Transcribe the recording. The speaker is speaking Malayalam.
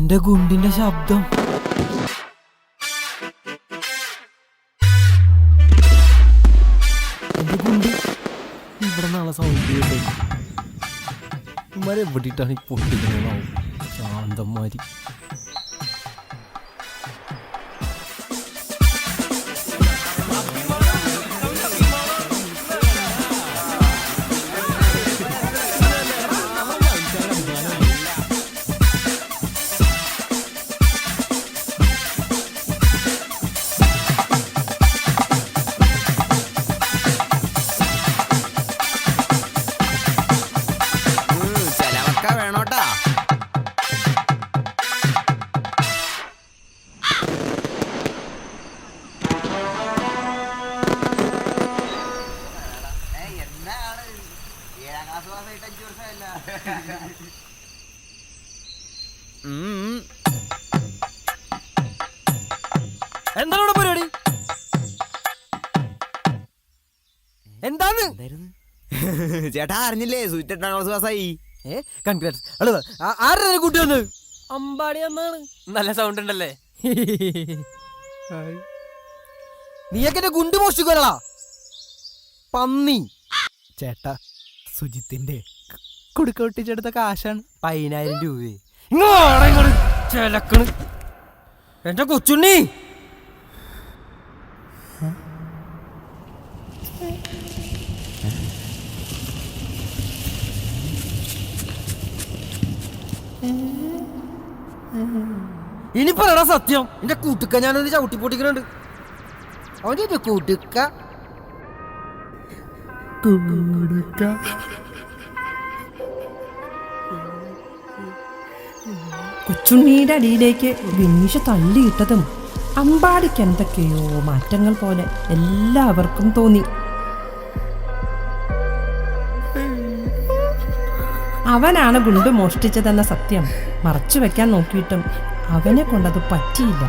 എന്റെ ഗുണ്ടിന്റെ ശബ്ദം. എന്റെ ഗുണ്ടി. ഇവിടെ നാളെ സൗണ്ട് ഇവരെ എവിടെയിട്ടാണ് ഈ പൊട്ടിക്കണാവും ശാന്തന്മാരി. എന്താണ് പരിപാടി? എന്താന്ന്? ചേട്ടാ അറിഞ്ഞില്ലേ? സൂറ്റ് എട്ടാം ക്ലാസ് പാസ്സായി ഏ? കൺഗ്രാറ്റ്സ്. അളവ് ആരുടെ കൂട്ടി വന്ന് അമ്പാടി അമ്മാണ് നല്ല സൗണ്ട് ഉണ്ടല്ലേ? നീയൊക്കെ എന്റെ ഗുണ്ട് പന്നി. ചേട്ടാ സുജിത്തിന്റെ കുടുക്ക ഒട്ടിച്ചെടുത്ത കാശാണ്. പതിനായിരം രൂപ ഇങ്ങോട്ട് ഇങ്ങോട്ട്. ചെലക്കണ്. എന്റെ കൊച്ചുണ്ണി. ഇനി പറയടാ സത്യം. എന്റെ കൂട്ടുക്ക ഞാനൊന്ന് ചവിട്ടി പൊട്ടിക്കുന്നുണ്ട് അവന്റെ കൂട്ടുക്ക. കൂടുക്ക കൊച്ചുണ്ണിയുടെ അടിയിലേക്ക് വിനീഷ തള്ളിയിട്ടതും അമ്പാടിക്ക് എന്തൊക്കെയോ മാറ്റങ്ങൾ പോലെ എല്ലാവർക്കും തോന്നി. അവനാണ് ഗുണ്ട് മോഷ്ടിച്ചതെന്ന സത്യം മറച്ചു വെക്കാൻ നോക്കിയിട്ടും അവനെ കൊണ്ടത് പറ്റിയില്ല.